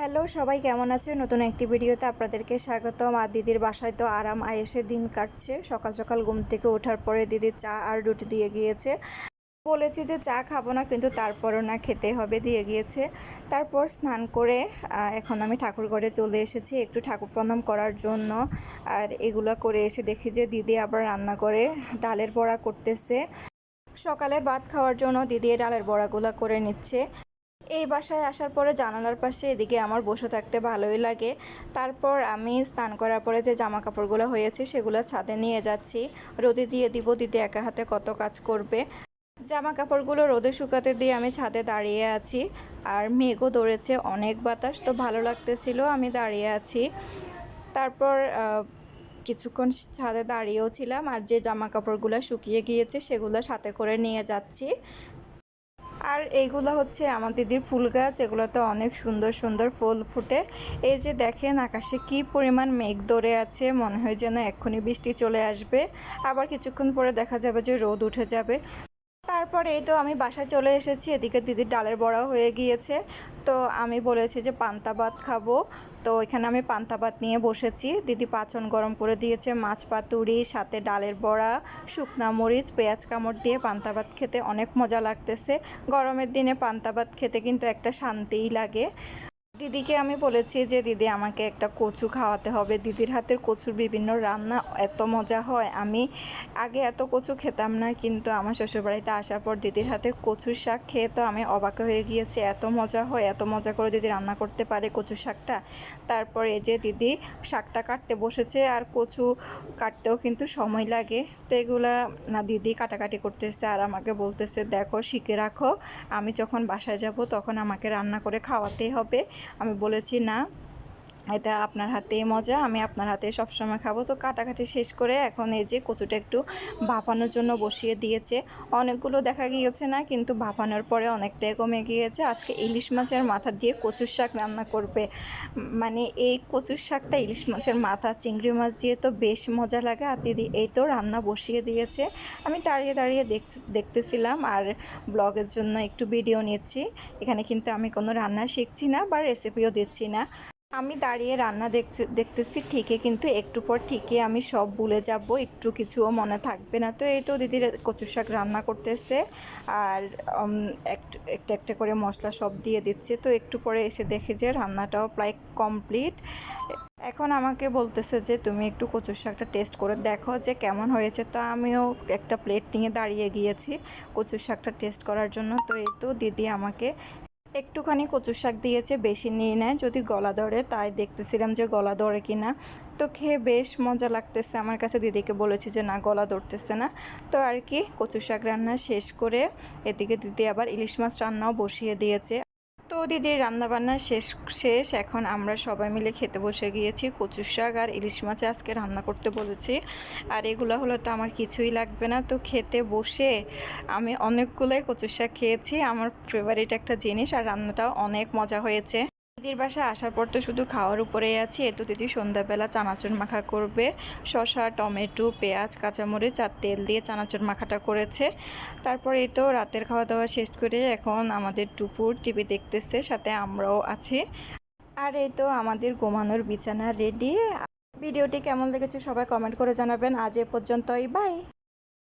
Hello, সবাই কেমন আছে নতুন একটি ভিডিওতে আপনাদেরকে স্বাগতম। আর দিদির বাসায় তো আরাম, আয়েসে দিন কাটছে। সকাল সকাল ঘুম থেকে ওঠার পরে দিদি চা আর রুটি দিয়ে গিয়েছে। বলেছি যে চা খাব না, কিন্তু তারপরও না খেতে হবে দিয়ে গিয়েছে। তারপর স্নান করে এখন আমি ঠাকুর ঘরে চলে এসেছি একটু ঠাকুর প্রণাম করার জন্য। আর এগুলো করে এসে দেখি যে দিদি আবার রান্না করে ডালের বড়া করতেছে। সকালে ভাত খাওয়ার জন্য দিদি ডালের বড়াগুলো করে নিচ্ছে। এই বাসায় আসার পরে জানালার পাশে এদিকে আমার বসে থাকতে ভালোই লাগে। তারপর আমি স্নান করার পরে যে জামা কাপড়গুলো হয়েছে সেগুলো ছাদে নিয়ে যাচ্ছি। রোদে দিয়ে দিব, দিদি একা হাতে কত কাজ করবে। জামা কাপড়গুলো রোদে শুকাতে দিয়ে আমি ছাদে দাঁড়িয়ে আছি। আর মেঘও ধরেছে, অনেক বাতাস তো ভালো লাগতেছিল, আমি দাঁড়িয়ে আছি। তারপর কিছুক্ষণ ছাদে দাঁড়িয়েও ছিলাম আর যে জামা কাপড়গুলো শুকিয়ে গিয়েছে সেগুলো সাথে করে নিয়ে যাচ্ছি। আর এইগুলো হচ্ছে আমার দিদির ফুল গাছ, এগুলোতে অনেক সুন্দর সুন্দর ফুল ফুটে। এই যে দেখেন আকাশে কি পরিমাণ মেঘ ধরে আছে, মনে হয় যেন এক্ষুনি বৃষ্টি চলে আসবে। আবার কিছুক্ষণ পরে দেখা যাবে যে রোদ উঠে যাবে। তারপরে এই তো আমি বাসায় চলে এসেছি, এদিকে দিদির ডালের বড়া হয়ে গিয়েছে। তো আমি বলেছি যে পান্তা ভাত খাব। তো এখানে আমি পান্তা ভাত নিয়ে বসেছি। দিদি পাচন গরম করে দিয়েছে, মাছ পাতুরি, সাথে ডালের বড়া, শুকনা মরিচ, পেঁয়াজ কামড় দিয়ে পান্তা ভাত খেতে অনেক মজা লাগতেছে। গরমের দিনে পান্তা ভাত খেতে কিন্তু একটা শান্তিই লাগে। দিদিকে আমি বলেছি যে, দিদি, আমাকে একটা কচু খাওয়াতে হবে। দিদির হাতের কচুর বিভিন্ন রান্না এত মজা হয়। আমি আগে এত কচু খেতাম না, কিন্তু আমার শ্বশুরবাড়িতে আসার পর দিদির হাতের কচুর শাক খেয়ে তো আমি অবাক হয়ে গিয়েছি। এত মজা হয়, এত মজা করে দিদি রান্না করতে পারে কচু শাকটা। তারপর এই যে দিদি শাকটা কাটতে বসেছে, আর কচু কাটতেও কিন্তু সময় লাগে। তো এগুলা, না, দিদি কাটাকাটি করতেছে, আর আমাকে বলতেছে, দেখো, শিখে রাখো। আমি যখন বাসায় যাব, তখন আমাকে রান্না করে খাওয়াতেই হবে। আমি বলেছি না। এটা আপনার হাতেই মজা, আমি আপনার হাতে সবসময় খাব। তো কাটাকাটি শেষ করে এখন এই যে কচুটা একটু ভাপানোর জন্য বসিয়ে দিয়েছে। অনেকগুলো দেখা গিয়েছে না, কিন্তু ভাপানোর পরে অনেকটাই কমে গিয়েছে। আজকে ইলিশ মাছের মাথা দিয়ে কচুর শাক রান্না করবে। মানে এই কচুর শাকটা ইলিশ মাছের মাথা, চিংড়ি মাছ দিয়ে তো বেশ মজা লাগে। আর দিদি এই তো রান্না বসিয়ে দিয়েছে। আমি দাঁড়িয়ে দাঁড়িয়ে দেখ- দেখতেছিলাম আর ব্লগের জন্য একটু ভিডিও নিচ্ছি। এখানে কিন্তু আমি কোনো রান্না শিখছি না বা রেসিপিও দিচ্ছি না। আমি দাঁড়িয়ে রান্না দেখছি, দেখতেছি ঠিকই, কিন্তু একটু পর ঠিকই আমি সব ভুলে যাব, একটু কিছুও মনে থাকবে না। তো এই তো দিদির কচু শাক রান্না করতেছে, আর একটা একটা করে মশলা সব দিয়ে দিচ্ছে। তো একটু পরে এসে দেখে যে রান্নাটাও প্রায় কমপ্লিট। এখন আমাকে বলতেছে যে, তুমি একটু কচুর শাকটা টেস্ট করে দেখো যে কেমন হয়েছে। তো আমিও একটা প্লেট নিয়ে দাঁড়িয়ে গিয়েছি কচুর শাকটা টেস্ট করার জন্য। তো এই তো দিদি আমাকে একটুখানি কচু শাক দিয়েছে, বেশি নিয়ে নেয়। যদি গলা ধরে, তাই দেখতেছিলাম যে গলা ধরে কি না তো খেয়ে বেশ মজা লাগতেছে। আমার কাছে দিদিকে বলেছি যে, না, গলা ধরতেছে না। তো আর কি কচু শাক রান্না শেষ করে এদিকে দিদি আবার ইলিশ মাছ রান্নাও বসিয়ে দিয়েছে। তো দিদির রান্নাবান্না শেষ শেষ। এখন আমরা সবাই মিলে খেতে বসে গিয়েছি। কচু শাক আর ইলিশ মাছ আজকে রান্না করতে বলেছি। আর এগুলো হলো তো আমার কিছুই লাগবে না। তো খেতে বসে আমি অনেকগুলোই কচু শাক খেয়েছি। আমার ফেভারিট একটা জিনিস। আর রান্নাটাও অনেক মজা হয়েছে। দিদির বাসায় আসার পর তো শুধু খাওয়ার উপরেই আছি। এ তো দিদি সন্ধ্যাবেলা চানাচুর মাখা করবে। শসা, টমেটো, পেঁয়াজ, কাঁচামরিচ আর তেল দিয়ে চানাচুর মাখাটা করেছে। তারপর এই তো রাতের খাওয়া দাওয়া শেষ করে এখন আমাদের দুপুর টিভি দেখতেছে, সাথে আমরাও আছি। আর এই তো আমাদের ঘুমানোর বিছানা রেডি ভিডিওটি কেমন লেগেছে সবাই কমেন্ট করে জানাবেন। আজ এ পর্যন্তই বাই